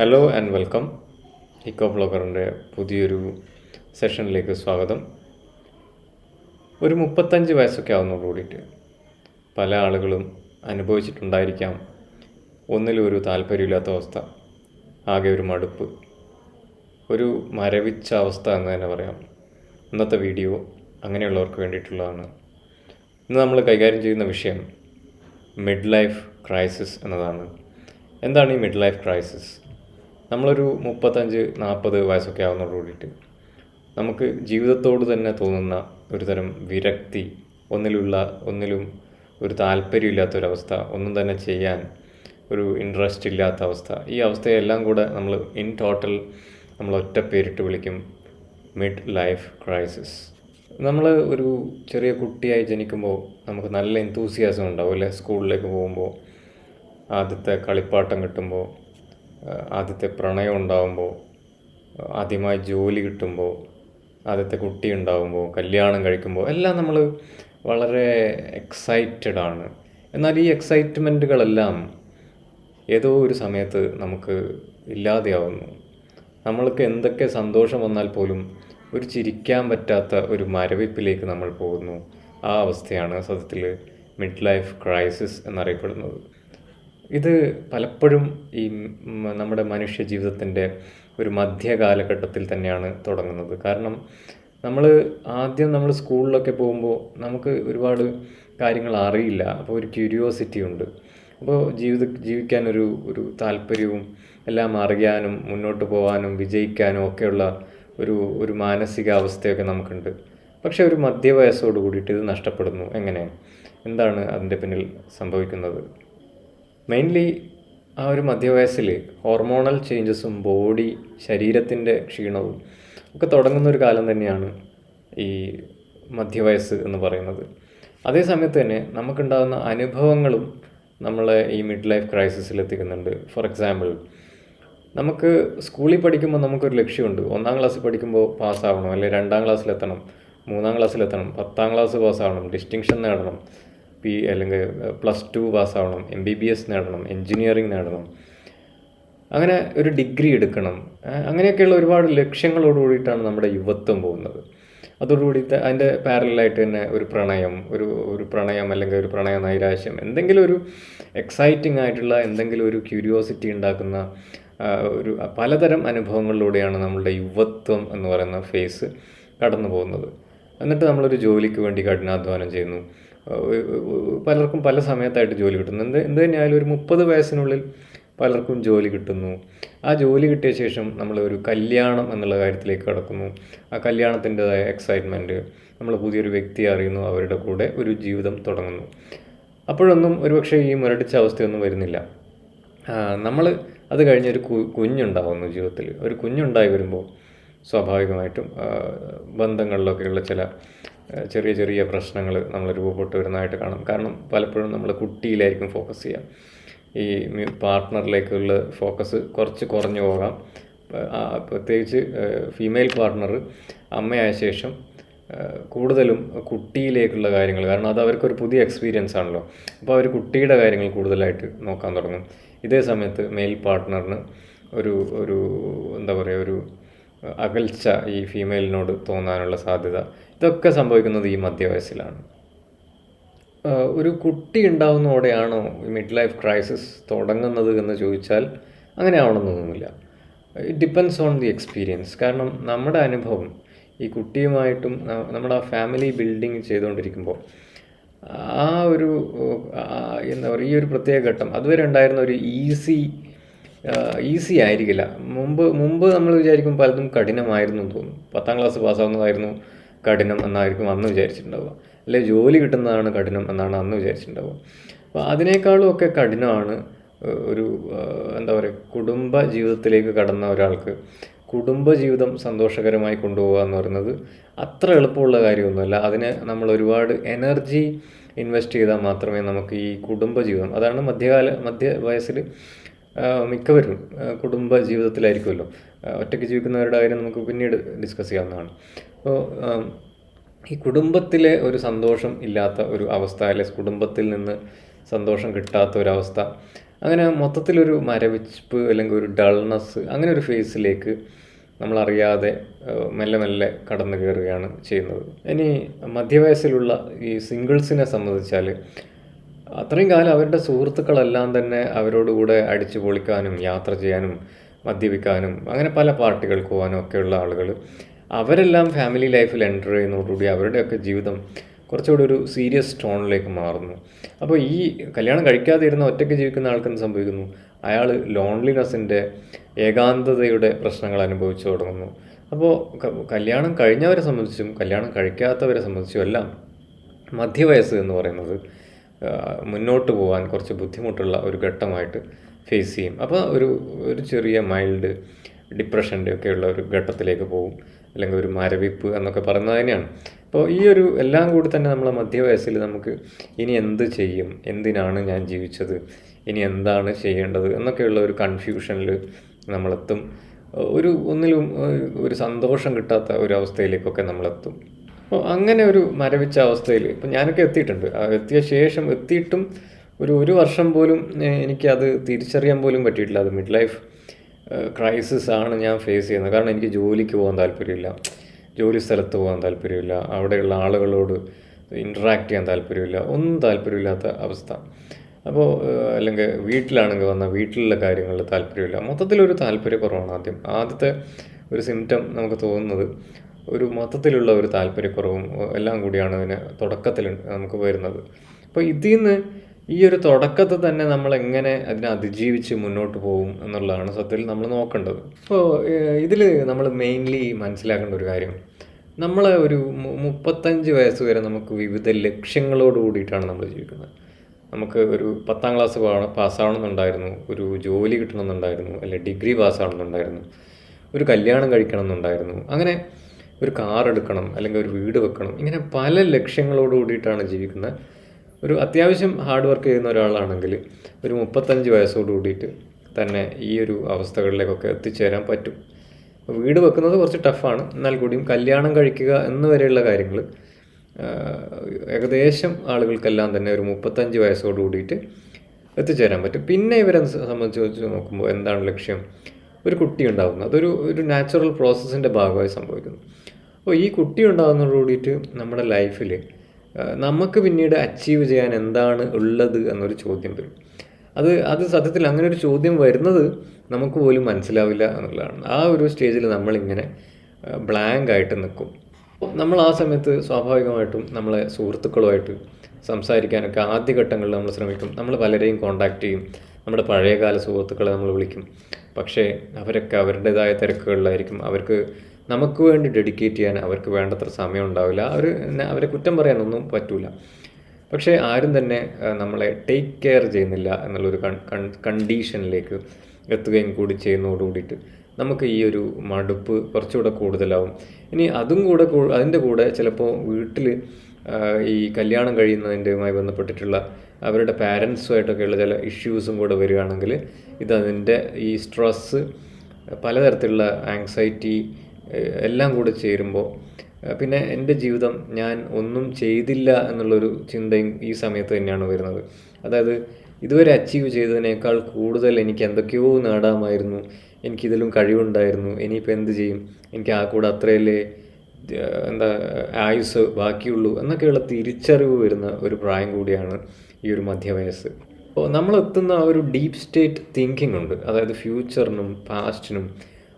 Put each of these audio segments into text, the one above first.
Hello and welcome eco ബ്ലോഗറിന്റെ പുതിയൊരു സെഷനിലേക്ക് സ്വാഗതം. ഒരു മുപ്പത്തഞ്ച് വയസ്സൊക്കെ ആവുന്നതോട് കൂടിയിട്ട് പല ആളുകളും അനുഭവിച്ചിട്ടുണ്ടായിരിക്കാം. ഒന്നിലും ഒരു താല്പര്യമില്ലാത്ത അവസ്ഥ ആകെ ഒരു മടുപ്പ്. ഒരു മരവിച്ച അവസ്ഥ എന്ന് തന്നെ പറയാം. ഇന്നത്തെ വീഡിയോ അങ്ങനെയുള്ളവർക്ക് വേണ്ടിയിട്ടുള്ളതാണ്. ഇന്ന് നമ്മൾ കൈകാര്യം ചെയ്യുന്ന വിഷയം മിഡ് ലൈഫ് ക്രൈസിസ് എന്നതാണ്. എന്താണ് ഈ മിഡ് ലൈഫ് ക്രൈസിസ് നമ്മളൊരു മുപ്പത്തഞ്ച് നാൽപ്പത് വയസ്സൊക്കെ ആവുന്നതോട് കൂടിയിട്ട് നമുക്ക് ജീവിതത്തോട് തന്നെ തോന്നുന്ന ഒരു തരം വിരക്തി ഒന്നിലുള്ള ഒന്നിലും ഒരു താല്പര്യമില്ലാത്തൊരവസ്ഥ ഒന്നും തന്നെ ചെയ്യാൻ ഒരു ഇൻട്രസ്റ്റ് ഇല്ലാത്ത അവസ്ഥ ഈ അവസ്ഥയെല്ലാം കൂടെ നമ്മൾ ഇൻ ടോട്ടൽ നമ്മൾ ഒറ്റ പേരിട്ട് വിളിക്കും മിഡ് ലൈഫ് ക്രൈസിസ് നമ്മൾ ഒരു ചെറിയ കുട്ടിയായി ജനിക്കുമ്പോൾ നമുക്ക് നല്ല എന്തൂസിയാസം ഉണ്ടാവും അല്ലേ? സ്കൂളിലേക്ക് പോകുമ്പോൾ ആദ്യത്തെ കളിപ്പാട്ടം കിട്ടുമ്പോൾ ആദ്യത്തെ പ്രണയം ഉണ്ടാകുമ്പോൾ ആദ്യമായി ജോലി കിട്ടുമ്പോൾ ആദ്യത്തെ കുട്ടി ഉണ്ടാകുമ്പോൾ കല്യാണം കഴിക്കുമ്പോൾ എല്ലാം നമ്മൾ വളരെ എക്സൈറ്റഡ് ആണ്. എന്നാൽ ഈ എക്സൈറ്റ്മെന്റുകളെല്ലാം ഏതോ ഒരു സമയത്ത് നമുക്ക് ഇല്ലാതെയാവുന്നു. നമ്മൾക്ക് എന്തൊക്കെ സന്തോഷം വന്നാൽ പോലും ഒരു ചിരിക്കാൻ പറ്റാത്ത ഒരു മരവിപ്പിലേക്ക് നമ്മൾ പോകുന്നു. ആ അവസ്ഥയാണ് സത്യത്തിൽ മിഡ് ലൈഫ് ക്രൈസിസ് എന്നറിയപ്പെടുന്നത്. ഇത് പലപ്പോഴും ഈ നമ്മുടെ മനുഷ്യ ജീവിതത്തിന്റെ ഒരു മധ്യകാലഘട്ടത്തിൽ തന്നെയാണ് തുടങ്ങുന്നത്. കാരണം നമ്മൾ ആദ്യം നമ്മൾ സ്കൂളിലൊക്കെ പോകുമ്പോൾ നമുക്ക് ഒരുപാട് കാര്യങ്ങൾ അറിയില്ല. അപ്പോൾ ഒരു ക്യൂരിയോസിറ്റി ഉണ്ട്. അപ്പോൾ ജീവിത ജീവിക്കാനൊരു ഒരു താല്പര്യവും എല്ലാം അറിയാനും മുന്നോട്ട് പോകാനും വിജയിക്കാനും ഒക്കെയുള്ള ഒരു ഒരു മാനസികാവസ്ഥയൊക്കെ നമുക്കുണ്ട്. പക്ഷേ ഒരു മധ്യവയസ്സോട് കൂടിയിട്ട് ഇത് നഷ്ടപ്പെടുന്നു. എങ്ങനെ എന്താണ് അതിന്റെ പിന്നിൽ സംഭവിക്കുന്നത്? മെയിൻലി ആ ഒരു മധ്യവയസ്സിൽ ഹോർമോണൽ ചേഞ്ചസും ബോഡി ശരീരത്തിന്റെ ക്ഷീണവും ഒക്കെ തുടങ്ങുന്ന ഒരു കാലം തന്നെയാണ് ഈ മധ്യവയസ്സ് എന്ന് പറയുന്നത്. അതേ സമയത്ത് തന്നെ നമുക്കുണ്ടാകുന്ന അനുഭവങ്ങളും നമ്മളെ ഈ മിഡ് ലൈഫ് ക്രൈസിസിൽ എത്തിക്കുന്നുണ്ട്. ഫോർ എക്സാമ്പിൾ നമുക്ക് സ്കൂളിൽ പഠിക്കുമ്പോൾ നമുക്കൊരു ലക്ഷ്യമുണ്ട്. ഒന്നാം ക്ലാസ്സിൽ പഠിക്കുമ്പോൾ പാസ്സാവണം അല്ലെങ്കിൽ രണ്ടാം ക്ലാസ്സിലെത്തണം മൂന്നാം ക്ലാസ്സിലെത്തണം പത്താം ക്ലാസ് പാസ്സാവണം ഡിസ്റ്റിങ്ഷൻ നേടണം. പി അല്ലെങ്കിൽ പ്ലസ് ടു പാസ്സാവണം എം ബി ബി എസ് നേടണം എൻജിനീയറിങ് നേടണം അങ്ങനെ ഒരു ഡിഗ്രി എടുക്കണം അങ്ങനെയൊക്കെയുള്ള ഒരുപാട് ലക്ഷ്യങ്ങളോട് കൂടിയിട്ടാണ് നമ്മുടെ യുവത്വം പോകുന്നത്. അതോടുകൂടി അതിന്റെ പാരലായിട്ട് തന്നെ ഒരു പ്രണയം ഒരു ഒരു പ്രണയം അല്ലെങ്കിൽ ഒരു പ്രണയ നൈരാശ്യം എന്തെങ്കിലും ഒരു എക്സൈറ്റിംഗ് ആയിട്ടുള്ള എന്തെങ്കിലും ഒരു ക്യൂരിയോസിറ്റി ഉണ്ടാക്കുന്ന ഒരു പലതരം അനുഭവങ്ങളിലൂടെയാണ് നമ്മളുടെ യുവത്വം എന്ന് പറയുന്ന ഫേസ് കടന്നു പോകുന്നത് എന്നിട്ട് നമ്മളൊരു ജോലിക്ക് വേണ്ടി കഠിനാധ്വാനം ചെയ്യുന്നു. പലർക്കും പല സമയത്തായിട്ട് ജോലി കിട്ടുന്നു. എന്ത് എന്ത് തന്നെയായാലും ഒരു മുപ്പത് വയസ്സിനുള്ളിൽ പലർക്കും ജോലി കിട്ടുന്നു. ആ ജോലി കിട്ടിയ ശേഷം നമ്മൾ ഒരു കല്യാണം എന്നുള്ള കാര്യത്തിലേക്ക് കടക്കുന്നു. ആ കല്യാണത്തിന്റെതായ എക്സൈറ്റ്മെന്റ് നമ്മൾ പുതിയൊരു വ്യക്തിയെ അറിയുന്നു. അവരുടെ കൂടെ ഒരു ജീവിതം തുടങ്ങുന്നു. അപ്പോഴൊന്നും ഒരുപക്ഷെ ഈ മുരടിച്ച അവസ്ഥയൊന്നും വരുന്നില്ല. നമ്മൾ അത് കഴിഞ്ഞൊരു കു കുഞ്ഞുണ്ടാവുന്നു ജീവിതത്തിൽ. ഒരു കുഞ്ഞുണ്ടായി വരുമ്പോൾ സ്വാഭാവികമായിട്ടും ബന്ധങ്ങളിലൊക്കെയുള്ള ചില ചെറിയ ചെറിയ പ്രശ്നങ്ങൾ നമ്മൾ രൂപപ്പെട്ട് വരുന്നതായിട്ട് കാണും. കാരണം പലപ്പോഴും നമ്മൾ കുട്ടിയിലായിരിക്കും ഫോക്കസ് ചെയ്യാം ഈ പാർട്ട്ണറിലേക്കുള്ള ഫോക്കസ് കുറച്ച് കുറഞ്ഞു പോകാം. പ്രത്യേകിച്ച് ഫീമെയിൽ പാർട്ട്ണർ അമ്മയായ ശേഷം കൂടുതലും കുട്ടിയിലേക്കുള്ള കാര്യങ്ങൾ കാരണം അത് അവർക്കൊരു പുതിയ എക്സ്പീരിയൻസ് ആണല്ലോ. അപ്പോൾ അവർ കുട്ടിയുടെ കാര്യങ്ങൾ കൂടുതലായിട്ട് നോക്കാൻ തുടങ്ങും. ഇതേ സമയത്ത് മെയിൽ പാർട്ട്ണറിന് ഒരു ഒരു എന്താ പറയുക ഒരു അകൽച്ച ഈ ഫീമെയിലിനോട് തോന്നാനുള്ള സാധ്യത ഇതൊക്കെ സംഭവിക്കുന്നത് ഈ മധ്യവയസ്സിലാണ്. ഒരു കുട്ടി ഉണ്ടാവുന്നതോടെയാണോ ഈ മിഡ് ലൈഫ് ക്രൈസിസ് തുടങ്ങുന്നത് എന്ന് ചോദിച്ചാൽ അങ്ങനെ ആവണമെന്നൊന്നുമില്ല it depends on the experience കാരണം നമ്മുടെ അനുഭവം ഈ കുട്ടിയുമായിട്ടും നമ്മുടെ ആ ഫാമിലി ബിൽഡിങ് ചെയ്തുകൊണ്ടിരിക്കുമ്പോൾ ആ ഒരു എന്താ പറയുക ഈ ഒരു പ്രത്യേക ഘട്ടം അതുവരെ ഉണ്ടായിരുന്ന ഒരു ഈസി ഈസി ആയിരിക്കില്ല. മുമ്പ് മുമ്പ് നമ്മൾ വിചാരിക്കും പലതും കഠിനമായിരുന്നു എന്ന് തോന്നും. പത്താം ക്ലാസ് പാസ്സാവുന്നതായിരുന്നു കഠിനം എന്നായിരിക്കും അന്ന് വിചാരിച്ചിട്ടുണ്ടാവുക. അല്ലെ ജോലി കിട്ടുന്നതാണ് കഠിനം എന്നാണ് അന്ന് വിചാരിച്ചിട്ടുണ്ടാവുക. അപ്പോൾ അതിനേക്കാളും ഒക്കെ കഠിനമാണ് ഒരു എന്താ പറയുക കുടുംബ ജീവിതത്തിലേക്ക് കടന്ന ഒരാൾക്ക് കുടുംബ ജീവിതം സന്തോഷകരമായി കൊണ്ടുപോകുക എന്ന് പറയുന്നത് അത്ര എളുപ്പമുള്ള കാര്യമൊന്നുമല്ല. അതിന് നമ്മൾ ഒരുപാട് എനർജി ഇൻവെസ്റ്റ് ചെയ്താൽ മാത്രമേ നമുക്ക് ഈ കുടുംബ ജീവിതം അതാണ് മധ്യകാല മധ്യ വയസ്സിൽ മിക്കവരും കുടുംബ ജീവിതത്തിലായിരിക്കുമല്ലോ. ഒറ്റയ്ക്ക് ജീവിക്കുന്നവരുടെ കാര്യം നമുക്ക് പിന്നീട് ഡിസ്കസ് ചെയ്യാവുന്നതാണ്. അപ്പോൾ ഈ കുടുംബത്തിലെ ഒരു സന്തോഷം ഇല്ലാത്ത ഒരു അവസ്ഥ അല്ലെ കുടുംബത്തിൽ നിന്ന് സന്തോഷം കിട്ടാത്ത ഒരവസ്ഥ അങ്ങനെ മൊത്തത്തിലൊരു മരവിപ്പ് അല്ലെങ്കിൽ ഒരു ഡൾനെസ് അങ്ങനെ ഒരു ഫേസിലേക്ക് നമ്മളറിയാതെ മെല്ലെ മെല്ലെ കടന്നു കയറുകയാണ് ചെയ്യുന്നത്. ഇനി മധ്യവയസ്സിലുള്ള ഈ സിംഗിൾസിനെ സംബന്ധിച്ചാൽ അത്രയും കാലം അവരുടെ സുഹൃത്തുക്കളെല്ലാം തന്നെ അവരോടുകൂടെ അടിച്ചു പൊളിക്കാനും യാത്ര ചെയ്യാനും മദ്യപിക്കാനും അങ്ങനെ പല പാർട്ടികൾക്ക് പോകാനും ഒക്കെയുള്ള ആളുകൾ അവരെല്ലാം ഫാമിലി ലൈഫിൽ എന്റർ ചെയ്യുന്നതോടുകൂടി അവരുടെയൊക്കെ ജീവിതം കുറച്ചുകൂടി ഒരു സീരിയസ് ടോണിലേക്ക് മാറുന്നു. അപ്പോൾ ഈ കല്യാണം കഴിക്കാതെ ഇരുന്ന ഒറ്റയ്ക്ക് ജീവിക്കുന്ന ആൾക്കെന്ത് സംഭവിക്കുന്നു? അയാൾ ലോൺലിനെസ്സിന്റെ ഏകാന്തതയുടെ പ്രശ്നങ്ങൾ അനുഭവിച്ചു തുടങ്ങുന്നു. അപ്പോൾ കല്യാണം കഴിഞ്ഞവരെ സംബന്ധിച്ചും കല്യാണം കഴിക്കാത്തവരെ സംബന്ധിച്ചും എല്ലാം മധ്യവയസ്സ് എന്ന് പറയുന്നത് മുന്നോട്ട് പോകാൻ കുറച്ച് ബുദ്ധിമുട്ടുള്ള ഒരു ഘട്ടമായിട്ട് ഫേസ് ചെയ്യും. അപ്പോൾ ഒരു ഒരു ചെറിയ മൈൽഡ് ഡിപ്രഷന്റെ ഒക്കെയുള്ള ഒരു ഘട്ടത്തിലേക്ക് പോകും. അല്ലെങ്കിൽ ഒരു മരവിപ്പ് എന്നൊക്കെ പറയുന്നത് തന്നെയാണ്. അപ്പോൾ ഈ ഒരു എല്ലാം കൂടി തന്നെ നമ്മളെ മധ്യവയസ്സിൽ നമുക്ക് ഇനി എന്ത് ചെയ്യും? എന്തിനാണ് ഞാൻ ജീവിച്ചത്? ഇനി എന്താണ് ചെയ്യേണ്ടത്? എന്നൊക്കെയുള്ള ഒരു കൺഫ്യൂഷനിൽ നമ്മളെത്തും. ഒരു ഒന്നിലും ഒരു സന്തോഷം കിട്ടാത്ത ഒരു അവസ്ഥയിലേക്കൊക്കെ നമ്മളെത്തും. അപ്പോൾ അങ്ങനെ ഒരു മരവിച്ച അവസ്ഥയിൽ ഇപ്പം ഞാനൊക്കെ എത്തിയിട്ടുണ്ട്. എത്തിയ ശേഷം എത്തിയിട്ടും ഒരു ഒരു വർഷം പോലും എനിക്കത് തിരിച്ചറിയാൻ പോലും പറ്റിയിട്ടില്ല. അത് മിഡ് ലൈഫ് ക്രൈസിസ് ആണ് ഞാൻ ഫേസ് ചെയ്യുന്നത്. കാരണം എനിക്ക് ജോലിക്ക് പോകാൻ താല്പര്യമില്ല. ജോലി സ്ഥലത്ത് പോകാൻ താല്പര്യമില്ല. അവിടെയുള്ള ആളുകളോട് ഇൻട്രാക്ട് ചെയ്യാൻ താല്പര്യമില്ല. ഒന്നും താല്പര്യമില്ലാത്ത അവസ്ഥ. അപ്പോൾ അല്ലെങ്കിൽ വീട്ടിലാണെങ്കിൽ വന്ന വീട്ടിലുള്ള കാര്യങ്ങളിൽ താല്പര്യമില്ല. മൊത്തത്തിലൊരു താല്പര്യക്കുറവാണ് ആദ്യം. ആദ്യത്തെ ഒരു സിംറ്റം നമുക്ക് തോന്നുന്നത് ഒരു മൊത്തത്തിലുള്ള ഒരു താല്പര്യക്കുറവും എല്ലാം കൂടിയാണ് അതിന് തുടക്കത്തിൽ നമുക്ക് വരുന്നത്. അപ്പോൾ ഇതിൽ നിന്ന് ഈ ഒരു തുടക്കത്തിൽ തന്നെ നമ്മൾ എങ്ങനെ അതിനെ അതിജീവിച്ച് മുന്നോട്ട് പോകും എന്നുള്ളതാണ് സത്യത്തിൽ നമ്മൾ നോക്കേണ്ടത്. അപ്പോൾ ഇതിൽ നമ്മൾ മെയിൻലി മനസ്സിലാക്കേണ്ട ഒരു കാര്യം. നമ്മൾ ഒരു മുപ്പത്തഞ്ച് വയസ്സ് വരെ നമുക്ക് വിവിധ ലക്ഷ്യങ്ങളോട് കൂടിയിട്ടാണ് നമ്മൾ ജീവിക്കുന്നത്. നമുക്ക് ഒരു പത്താം ക്ലാസ് പാസ്സാവണമെന്നുണ്ടായിരുന്നു ഒരു ജോലി കിട്ടണമെന്നുണ്ടായിരുന്നു അല്ലെങ്കിൽ ഡിഗ്രി പാസ്സാവണമെന്നുണ്ടായിരുന്നു ഒരു കല്യാണം കഴിക്കണം എന്നുണ്ടായിരുന്നു അങ്ങനെ ഒരു കാർ എടുക്കണം അല്ലെങ്കിൽ ഒരു വീട് വെക്കണം ഇങ്ങനെ പല ലക്ഷ്യങ്ങളോട് കൂടിയിട്ടാണ് ജീവിക്കുന്നത്. ഒരു അത്യാവശ്യം ഹാർഡ് വർക്ക് ചെയ്യുന്ന ഒരാളാണെങ്കിൽ ഒരു മുപ്പത്തഞ്ച് വയസ്സോട് കൂടിയിട്ട് തന്നെ ഈ ഒരു അവസ്ഥകളിലേക്കൊക്കെ എത്തിച്ചേരാൻ പറ്റും. വീട് വെക്കുന്നത് കുറച്ച് ടഫാണ് എന്നാൽ കൂടിയും കല്യാണം കഴിക്കുക എന്ന് വരെയുള്ള കാര്യങ്ങൾ ഏകദേശം ആളുകൾക്കെല്ലാം തന്നെ ഒരു മുപ്പത്തഞ്ച് വയസ്സോട് കൂടിയിട്ട് എത്തിച്ചേരാൻ പറ്റും. പിന്നെ ഇവരെ സംബന്ധിച്ച് വെച്ച് നോക്കുമ്പോൾ എന്താണ് ലക്ഷ്യം? ഒരു കുട്ടി ഉണ്ടാകുന്നത് അതൊരു ഒരു നാച്ചുറൽ പ്രോസസ്സിന്റെ ഭാഗമായി സംഭവിക്കുന്നു. അപ്പോൾ ഈ കുട്ടി ഉണ്ടാകുന്നതോട് കൂടിയിട്ട് നമ്മുടെ ലൈഫിൽ നമുക്ക് പിന്നീട് അച്ചീവ് ചെയ്യാൻ എന്താണ് ഉള്ളത് എന്നൊരു ചോദ്യം വരും. അത് അത് സത്യത്തിൽ അങ്ങനെ ഒരു ചോദ്യം വരുന്നത് നമുക്ക് പോലും മനസ്സിലാവില്ല എന്നുള്ളതാണ്. ആ ഒരു സ്റ്റേജിൽ നമ്മളിങ്ങനെ ബ്ലാങ്ക് ആയിട്ട് നിൽക്കും. നമ്മൾ ആ സമയത്ത് സ്വാഭാവികമായിട്ടും നമ്മളെ സുഹൃത്തുക്കളുമായിട്ട് സംസാരിക്കാനൊക്കെ ആദ്യഘട്ടങ്ങളിൽ നമ്മൾ ശ്രമിക്കും. നമ്മൾ പലരെയും കോണ്ടാക്ട് ചെയ്യും. നമ്മുടെ പഴയകാല സുഹൃത്തുക്കളെ നമ്മൾ വിളിക്കും. പക്ഷേ അവരൊക്കെ അവരുടേതായ തിരക്കുകളിലായിരിക്കും. അവർക്ക് നമുക്ക് വേണ്ടി ഡെഡിക്കേറ്റ് ചെയ്യാൻ അവർക്ക് വേണ്ടത്ര സമയം ഉണ്ടാവില്ല. അവർ അവരെ കുറ്റം പറയാനൊന്നും പറ്റൂല. പക്ഷേ ആരും തന്നെ നമ്മളെ ടേക്ക് കെയർ ചെയ്യുന്നില്ല എന്നുള്ളൊരു കണ്ടീഷനിലേക്ക് എത്തുകയും കൂടി ചെയ്യുന്നതോടുകൂടിയിട്ട് നമുക്ക് ഈ ഒരു മടുപ്പ് കുറച്ചുകൂടെ കൂടുതലാവും. ഇനി അതും കൂടെ അതിന്റെ കൂടെ ചിലപ്പോൾ വീട്ടിൽ ഈ കല്യാണം കഴിയുന്നതിന്റെയുമായി ബന്ധപ്പെട്ടിട്ടുള്ള അവരുടെ പാരൻസുമായിട്ടൊക്കെയുള്ള ചില ഇഷ്യൂസും കൂടെ വരികയാണെങ്കിൽ ഇതതിന്റെ ഈ സ്ട്രെസ്സ് പലതരത്തിലുള്ള ആങ്സൈറ്റി എല്ലാം കൂടെ ചേരുമ്പോൾ പിന്നെ എന്റെ ജീവിതം ഞാൻ ഒന്നും ചെയ്തില്ല എന്നുള്ളൊരു ചിന്തയും ഈ സമയത്ത് തന്നെയാണ് വരുന്നത്. അതായത് ഇതുവരെ അച്ചീവ് ചെയ്തതിനേക്കാൾ കൂടുതൽ എനിക്ക് എന്തൊക്കെയോ നേടാമായിരുന്നു. എനിക്കിതിലും കഴിവുണ്ടായിരുന്നു. ഇനിയിപ്പോൾ എന്ത് ചെയ്യും? എനിക്ക് ആ കൂടെ അത്രയല്ലേ എന്താ ആയുസ് ബാക്കിയുള്ളൂ എന്നൊക്കെയുള്ള തിരിച്ചറിവ് വരുന്ന ഒരു പ്രായം കൂടിയാണ് ഈ ഒരു മധ്യവയസ്സ്. അപ്പോൾ നമ്മളെത്തുന്ന ആ ഒരു ഡീപ്പ് സ്റ്റേറ്റ് തിങ്കിങ് ഉണ്ട്. അതായത് ഫ്യൂച്ചറിനും പാസ്റ്റിനും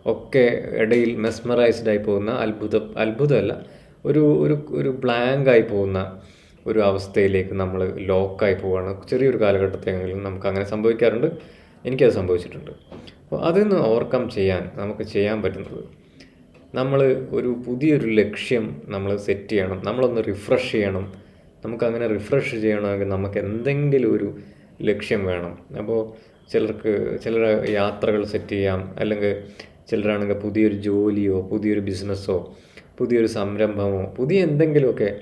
ഒക്കെ ഇടയിൽ മെസ്മറൈസ്ഡ് ആയി പോകുന്ന അത്ഭുത അത്ഭുതമല്ല ഒരു ഒരു ഒരു ബ്ലാങ്ക് ആയി പോകുന്ന ഒരു അവസ്ഥയിലേക്ക് നമ്മൾ ലോക്കായി പോവുകയാണ്. ചെറിയൊരു കാലഘട്ടത്തെങ്കിലും നമുക്ക് അങ്ങനെ സംഭവിക്കാറുണ്ട്. എനിക്കത് സംഭവിച്ചിട്ടുണ്ട്. അപ്പോൾ അതിൽ നിന്ന് ഓവർകം ചെയ്യാൻ നമുക്ക് ചെയ്യാൻ പറ്റുന്നത് നമ്മൾ ഒരു പുതിയൊരു ലക്ഷ്യം നമ്മൾ സെറ്റ് ചെയ്യണം നമ്മളൊന്ന് റിഫ്രഷ് ചെയ്യണം. നമുക്കങ്ങനെ റിഫ്രഷ് ചെയ്യണമെങ്കിൽ നമുക്ക് എന്തെങ്കിലും ഒരു ലക്ഷ്യം വേണം. അപ്പോൾ ചിലർക്ക് ചിലർ യാത്രകൾ സെറ്റ് ചെയ്യാം. അല്ലെങ്കിൽ ചിലരാണെങ്കിൽ പുതിയൊരു ജോലിയോ പുതിയൊരു ബിസിനസ്സോ പുതിയൊരു സംരംഭമോ പുതിയ എന്തെങ്കിലുമൊക്കെ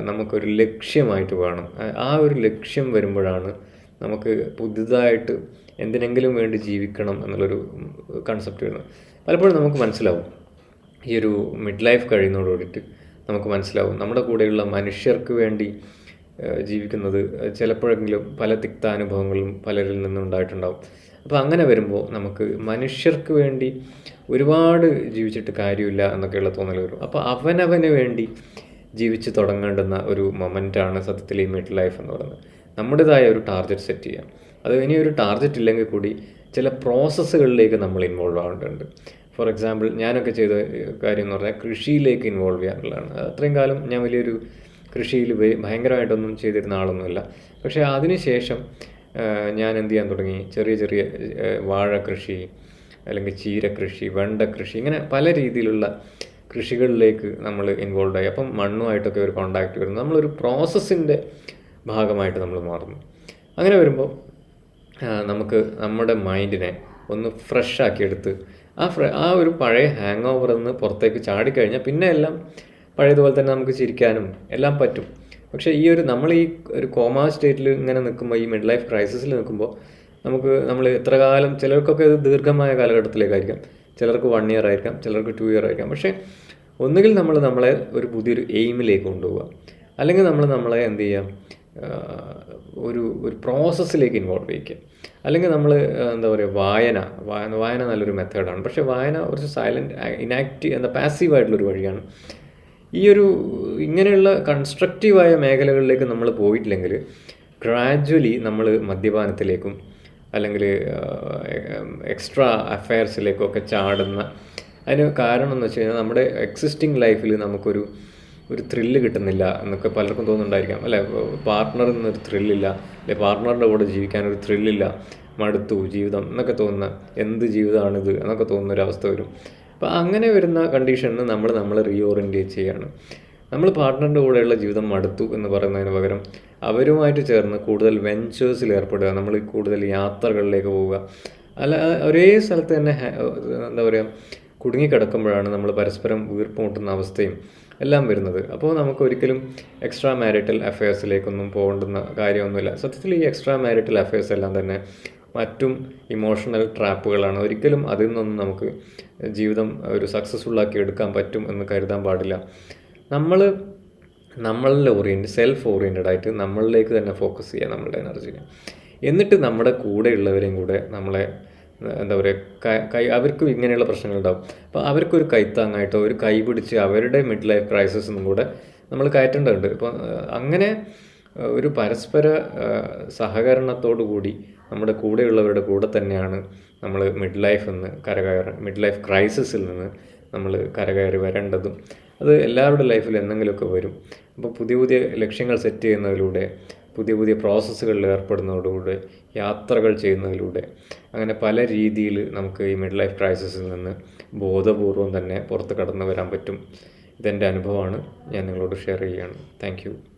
നമുക്കൊരു ലക്ഷ്യമായിട്ട് വേണം. ആ- ഒരു ലക്ഷ്യം വരുമ്പോഴാണ് നമുക്ക് പുതുതായിട്ട് എന്തിനെങ്കിലും വേണ്ടി ജീവിക്കണം എന്നുള്ളൊരു കൺസെപ്റ്റ് വരുന്നത്. പലപ്പോഴും നമുക്ക് മനസ്സിലാവും. ഈ ഒരു മിഡ് ലൈഫ് കഴിയുന്നതോടുകൂടിയിട്ട് നമുക്ക് മനസ്സിലാവും. നമ്മുടെ കൂടെയുള്ള മനുഷ്യർക്ക് വേണ്ടി ജീവിക്കുന്നത് ചിലപ്പോഴെങ്കിലും പല തിക്താനുഭവങ്ങളും പലരിൽ നിന്നും ഉണ്ടായിട്ടുണ്ടാവും അപ്പോൾ അങ്ങനെ വരുമ്പോൾ നമുക്ക് മനുഷ്യർക്ക് വേണ്ടി ഒരുപാട് ജീവിച്ചിട്ട് കാര്യമില്ല എന്നൊക്കെയുള്ള തോന്നൽ വരും. അപ്പോൾ അവനവന് വേണ്ടി ജീവിച്ച് തുടങ്ങേണ്ടുന്ന ഒരു മൊമെന്റാണ് സത്യത്തിൽ ഈ മിഡ് ലൈഫ് എന്ന് പറയുന്നത്. നമ്മുടേതായ ഒരു ടാർഗറ്റ് സെറ്റ് ചെയ്യാം അത് ഇനി ഒരു ടാർഗറ്റ് ഇല്ലെങ്കിൽ കൂടി ചില പ്രോസസ്സുകളിലേക്ക് നമ്മൾ ഇൻവോൾവ് ആവേണ്ടതുണ്ട്. ഫോർ എക്സാമ്പിൾ ഞാനൊക്കെ ചെയ്ത കാര്യം എന്ന് പറഞ്ഞാൽ കൃഷിയിലേക്ക് ഇൻവോൾവ് ചെയ്യാനുള്ളതാണ് അത്രയും കാലം ഞാൻ വലിയൊരു കൃഷിയിൽ ഭയങ്കരമായിട്ടൊന്നും ചെയ്തിരുന്ന ആളൊന്നുമില്ല. പക്ഷേ അതിനുശേഷം ഞാൻ എന്ത് ചെയ്യാൻ തുടങ്ങി? ചെറിയ ചെറിയ വാഴ കൃഷി അല്ലെങ്കിൽ ചീര കൃഷി വെണ്ട കൃഷി ഇങ്ങനെ പല രീതിയിലുള്ള കൃഷികളിലേക്ക് നമ്മൾ ഇൻവോൾവ് ആയി. അപ്പം മണ്ണുമായിട്ടൊക്കെ ഒരു കോണ്ടാക്ട് വരുന്നു. നമ്മളൊരു പ്രോസസ്സിന്റെ ഭാഗമായിട്ട് നമ്മൾ മാറുന്നു. അങ്ങനെ വരുമ്പോൾ നമുക്ക് നമ്മുടെ മൈൻഡിനെ ഒന്ന് ഫ്രഷ് ആക്കി എടുത്ത് ആ ഫ്ര ആ ഒരു പഴയ ഹാങ് ഓവറിൽ നിന്ന് പുറത്തേക്ക് ചാടിക്കഴിഞ്ഞാൽ പിന്നെ എല്ലാം പഴയതുപോലെ തന്നെ നമുക്ക് ചിരിക്കാനും എല്ലാം പറ്റും. പക്ഷേ ഈ ഒരു നമ്മൾ ഈ ഒരു കോമാ സ്റ്റേറ്റിൽ ഇങ്ങനെ നിൽക്കുമ്പോൾ ഈ മിഡ് ലൈഫ് ക്രൈസിസിൽ നിൽക്കുമ്പോൾ നമുക്ക് നമ്മൾ എത്ര കാലം ചിലർക്കൊക്കെ ഇത് ദീർഘമായ കാലഘട്ടത്തിലേക്കായിരിക്കാം. ചിലർക്ക് വൺ ഇയർ ആയിരിക്കാം ചിലർക്ക് ടു ഇയർ ആയിരിക്കാം. പക്ഷേ ഒന്നുകിൽ നമ്മൾ നമ്മളെ ഒരു പുതിയൊരു എയിമിലേക്ക് കൊണ്ടുപോവുക. അല്ലെങ്കിൽ നമ്മൾ നമ്മളെ എന്ത് ചെയ്യാം ഒരു ഒരു പ്രോസസ്സിലേക്ക് ഇൻവോൾവ് ചെയ്യിക്കുക അല്ലെങ്കിൽ നമ്മൾ എന്താ പറയുക വായന വായന വായന നല്ലൊരു മെത്തേഡാണ് പക്ഷേ വായന കുറച്ച് സൈലന്റ് ഇനാക്റ്റീവ് എന്താ പാസീവായിട്ടുള്ളൊരു വഴിയാണ്. ഈ ഒരു ഇങ്ങനെയുള്ള കൺസ്ട്രക്റ്റീവായ മേഖലകളിലേക്ക് നമ്മൾ പോയിട്ടില്ലെങ്കിൽ ഗ്രാജ്വലി നമ്മൾ മദ്യപാനത്തിലേക്കും അല്ലെങ്കിൽ എക്സ്ട്രാ അഫയർസിലേക്കും ഒക്കെ ചാടുന്ന അതിന് കാരണം എന്ന് വെച്ച് കഴിഞ്ഞാൽ നമ്മുടെ എക്സിസ്റ്റിംഗ് ലൈഫിൽ നമുക്കൊരു ഒരു ത്രില്ല് കിട്ടുന്നില്ല എന്നൊക്കെ പലർക്കും തോന്നുന്നുണ്ടായിരിക്കാം. അല്ലെ? പാർട്ട്ണറിൽ നിന്നൊരു ത്രില്ലില്ല അല്ലെ പാർട്ട്ണറിന്റെ കൂടെ ജീവിക്കാനൊരു ത്രില്ലില്ല മടുത്തു ജീവിതം എന്നൊക്കെ തോന്നുന്ന എന്ത് ജീവിതമാണിത് എന്നൊക്കെ തോന്നുന്ന ഒരു അവസ്ഥ വരും. അപ്പോൾ അങ്ങനെ വരുന്ന കണ്ടീഷനിൽ നമ്മൾ നമ്മളെ റീഓറിയന്റേറ്റ് ചെയ്യാണ്. നമ്മൾ പാർട്ട്ണറിന്റെ കൂടെയുള്ള ജീവിതം മടുത്തു എന്ന് പറയുന്നതിന് പകരം അവരുമായിട്ട് ചേർന്ന് കൂടുതൽ വെഞ്ചേഴ്സിൽ ഏർപ്പെടുക നമ്മൾ കൂടുതൽ യാത്രകളിലേക്ക് പോവുക. അല്ല ഒരേ സ്ഥലത്ത് തന്നെ എന്താ പറയുക കുടുങ്ങിക്കിടക്കുമ്പോഴാണ് നമ്മൾ പരസ്പരം വീർപ്പുമുട്ടുന്ന അവസ്ഥയും എല്ലാം വരുന്നത്. അപ്പോൾ നമുക്ക് ഒരിക്കലും എക്സ്ട്രാ മാരിറ്റൽ അഫയേഴ്സിലേക്കൊന്നും പോകേണ്ടുന്ന കാര്യമൊന്നുമില്ല. സത്യത്തിൽ ഈ എക്സ്ട്രാ മാരിറ്റൽ അഫയേഴ്സ് എല്ലാം തന്നെ മറ്റും ഇമോഷണൽ ട്രാപ്പുകളാണ് ഒരിക്കലും അതിൽ നിന്നൊന്നും നമുക്ക് ജീവിതം ഒരു സക്സസ്ഫുൾ ആക്കി എടുക്കാൻ പറ്റും എന്ന് കരുതാൻ പാടില്ല. നമ്മൾ നമ്മളിൽ ഓറിയന്റ് സെൽഫ് ഓറിയന്റഡ് ആയിട്ട് നമ്മളിലേക്ക് തന്നെ ഫോക്കസ് ചെയ്യുക നമ്മളുടെ എനർജിനെ എന്നിട്ട് നമ്മുടെ കൂടെയുള്ളവരെയും കൂടെ നമ്മളെ എന്താ പറയുക കൈ- അവർക്കും ഇങ്ങനെയുള്ള പ്രശ്നങ്ങളുണ്ടാവും അപ്പോൾ അവർക്കൊരു കൈത്താങ്ങായിട്ടോ ഒരു കൈ പിടിച്ച് അവരുടെ മിഡ് ലൈഫ് ക്രൈസിസും കൂടെ നമ്മൾ കയറ്റേണ്ടതുണ്ട്. ഇപ്പോൾ അങ്ങനെ ഒരു പരസ്പര സഹകരണത്തോടു കൂടി നമ്മുടെ കൂടെയുള്ളവരുടെ കൂടെ തന്നെയാണ് നമ്മൾ മിഡ് ലൈഫ് എന്ന് കരകയറ മിഡ് ലൈഫ് ക്രൈസിസിൽ നിന്ന് നമ്മൾ കരകയറി വരേണ്ടതും. അത് എല്ലാവരുടെ ലൈഫിൽ എന്തെങ്കിലുമൊക്കെ വരും. അപ്പോൾ പുതിയ പുതിയ ലക്ഷ്യങ്ങൾ സെറ്റ് ചെയ്യുന്നതിലൂടെ പുതിയ പുതിയ പ്രോസസ്സുകളിൽ ഏർപ്പെടുന്നതോടുകൂടെ യാത്രകൾ ചെയ്യുന്നതിലൂടെ അങ്ങനെ പല രീതിയിൽ നമുക്ക് ഈ മിഡ് ലൈഫ് ക്രൈസിസിൽ നിന്ന് ബോധപൂർവം തന്നെ പുറത്ത് കടന്നു വരാൻ പറ്റും. ഇതെന്റെ അനുഭവമാണ്. ഞാൻ നിങ്ങളോട് ഷെയർ ചെയ്യുകയാണ്. താങ്ക്